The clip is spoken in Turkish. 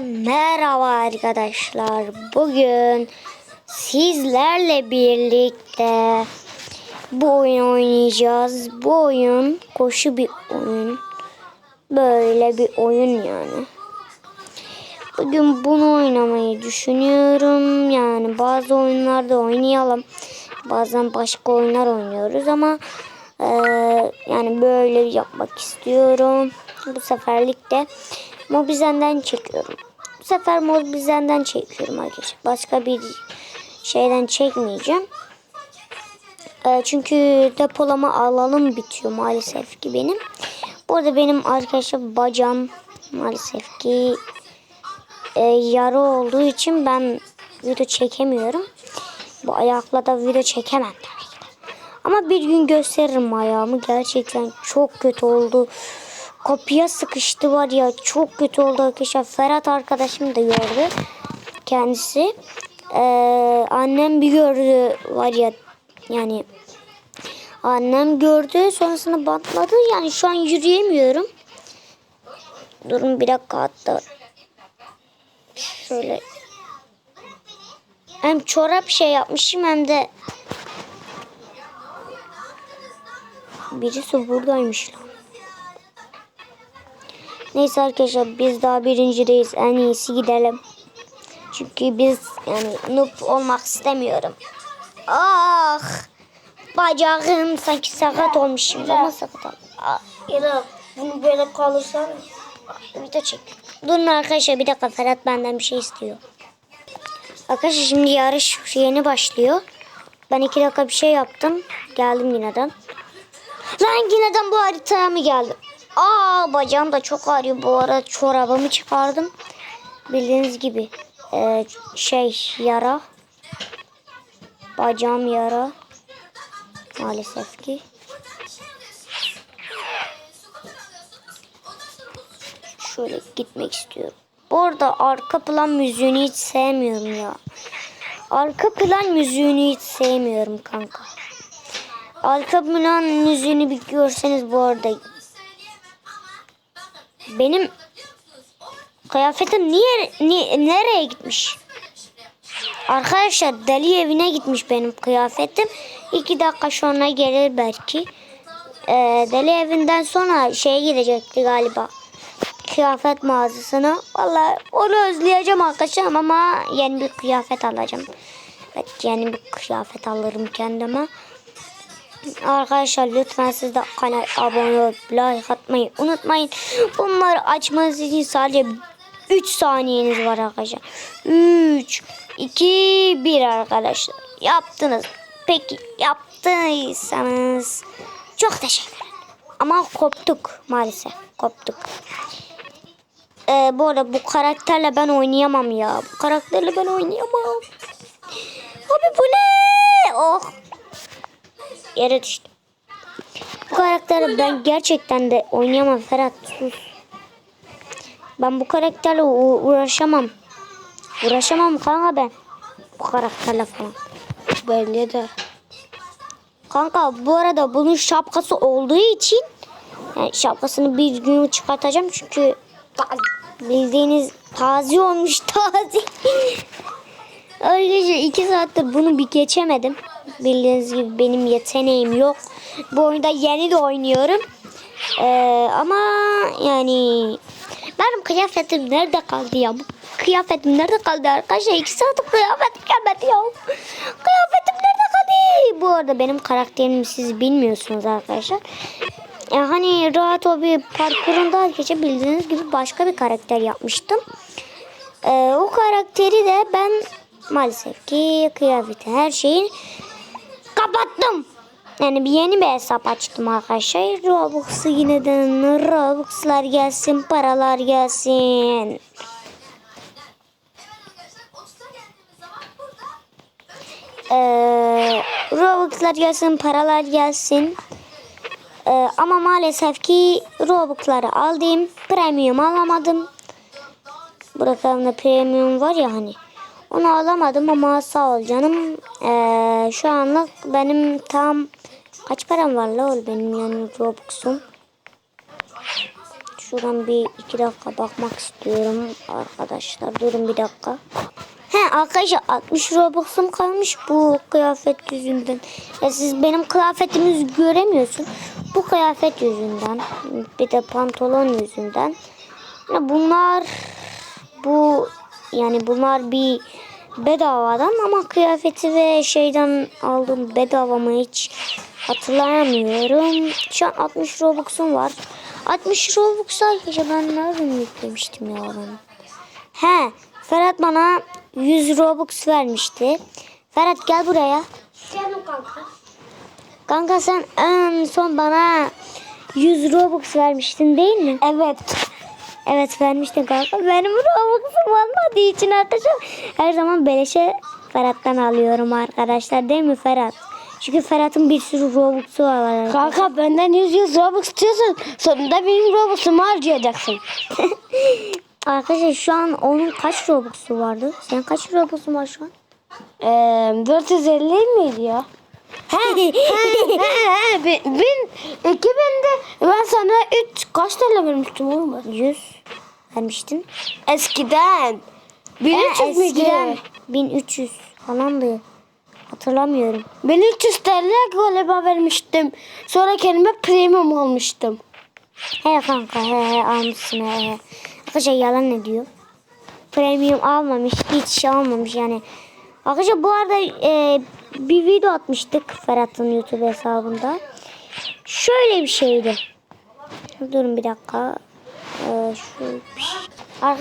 merhaba arkadaşlar. Bugün sizlerle birlikte bu oyun oynayacağız. Bu oyun koşu bir oyun. Böyle bir oyun yani. Bugün bunu oynamayı düşünüyorum. Yani bazı oyunlarda oynayalım. Bazen başka oyunlar oynuyoruz ama eee, yani böyle yapmak istiyorum. Bu seferlik de Mobizen'den çekiyorum. Bu sefer Mobizen'den çekiyorum arkadaşlar. Başka bir şeyden çekmeyeceğim. Eee, çünkü depolama alanım bitiyor maalesef ki benim. Bu arada benim arkadaşlar bacağım maalesef ki e, yarı olduğu için ben video çekemiyorum. Bu ayakla da video çekemem tabii ki. Ama bir gün gösteririm ayağımı. Gerçekten çok kötü oldu. Kapıya sıkıştı var ya çok kötü oldu arkadaşlar. Ferhat arkadaşım da gördü. Kendisi. Ee, annem bir gördü var ya yani annem gördü sonrasında bantladı. Yani şu an yürüyemiyorum. Durun bir dakika hatta Şöyle. Hem çorap şey yapmışım hem de birisi buradaymış lan. Neyse arkadaşlar biz daha birincideyiz. En iyisi gidelim. Çünkü biz yani noob olmak istemiyorum. Ah! Bacağım sanki sakat olmuşum. Ama sakat da bunu böyle kalırsan Bir de çek. Durun arkadaşlar bir dakika Ferhat benden bir şey istiyor. Arkadaşlar şimdi yarış yeni başlıyor. Ben iki dakika bir şey yaptım. Geldim yineden. Lan yineden bu haritaya mı geldim? Aa bacağım da çok ağrıyor. Bu arada çorabımı çıkardım. Bildiğiniz gibi ee, şey yara. Bacağım yara. Maalesef ki. şöyle gitmek istiyorum. Bu arada arka plan müziğini hiç sevmiyorum ya. Arka plan müziğini hiç sevmiyorum kanka. Arka plan müziğini bir görseniz bu arada. Benim kıyafetim niye, ni- nereye gitmiş? Arkadaşlar deli evine gitmiş benim kıyafetim. İki dakika sonra gelir belki. Ee, deli evinden sonra şeye gidecekti galiba kıyafet mağazasına. Vallahi onu özleyeceğim arkadaşlar ama yeni bir kıyafet alacağım. Evet yeni bir kıyafet alırım kendime. Arkadaşlar lütfen siz de kanala abone olup like atmayı unutmayın. Bunları açmanız için sadece 3 saniyeniz var arkadaşlar. 3, 2, 1 arkadaşlar. Yaptınız. Peki yaptıysanız çok teşekkür ederim. Ama koptuk maalesef. Koptuk. Ee, bu arada bu karakterle ben oynayamam ya. Bu karakterle ben oynayamam. Abi bu ne? Oh. Yere düştüm. Bu karakterle ben gerçekten de oynayamam Ferhat sus. Ben bu karakterle uğraşamam. Uğraşamam kanka ben. Bu karakterle falan. bence de. Kanka bu arada bunun şapkası olduğu için yani şapkasını bir gün çıkartacağım çünkü bildiğiniz taze olmuş taze. Arkadaşlar iki saattir bunu bir geçemedim. Bildiğiniz gibi benim yeteneğim yok. Bu oyunda yeni de oynuyorum. Ee, ama yani benim kıyafetim nerede kaldı ya? Bu kıyafetim nerede kaldı arkadaşlar? İki saattir kıyafetim gelmedi ya. Kıyafetim nerede kaldı? Bu arada benim karakterimi siz bilmiyorsunuz arkadaşlar. E, hani rahat o bir parkurunda gece bildiğiniz gibi başka bir karakter yapmıştım. E, o karakteri de ben maalesef ki kıyafeti her şeyi kapattım. Yani bir yeni bir hesap açtım arkadaşlar. Robux'u yineden Robux'lar gelsin, paralar gelsin. Ee, Robux'lar gelsin, paralar gelsin. Ee, ama maalesef ki Robux'ları aldım. Premium alamadım. Bırakalım da premium var ya hani. Onu alamadım ama sağ ol canım. Ee, şu anlık benim tam kaç param var la oğlum benim yani Robux'um. şuradan bir iki dakika bakmak istiyorum arkadaşlar. Durun bir dakika. He arkadaşlar 60 Robux'um kalmış bu kıyafet yüzünden. Ya siz benim kıyafetimi göremiyorsun. Bu kıyafet yüzünden. Bir de pantolon yüzünden. Ya bunlar bu yani bunlar bir bedavadan ama kıyafeti ve şeyden aldım bedava mı hiç hatırlayamıyorum. Şu an 60 Robux'um var. 60 Robux arkadaşlar ben nereden yüklemiştim ya ben? He Ferhat bana 100 Robux vermişti. Ferhat gel buraya. Canım kanka. Kanka sen en son bana 100 Robux vermiştin değil mi? Evet. Evet vermiştin kanka. Benim Robux'um olmadığı için arkadaşlar her zaman beleşe Ferhat'tan alıyorum arkadaşlar değil mi Ferhat? Çünkü Ferhat'ın bir sürü Robux'u var. Kanka benden 100 100 Robux istiyorsun. Sonunda benim Robux'umu harcayacaksın. Arkadaşlar şu an onun kaç Robux'u vardı? Senin kaç Robux'un var şu an? Eee 450 miydi ya? He, he, he, bin, bin, iki binde ben sana üç kaç TL vermiştim oğlum ben? 100 vermiştin. Eskiden. 1300 He, müydü? eskiden 1300 falandı. Hatırlamıyorum. 1300 TL galiba vermiştim. Sonra kendime premium almıştım. He kanka he he almışsın he he. Arkadaşlar yalan ne diyor? Premium almamış hiç şey almamış yani. Arkadaşlar bu arada e, bir video atmıştık Ferhat'ın YouTube hesabında. Şöyle bir şeydi. Durun bir dakika. E, şu, arkadaşlar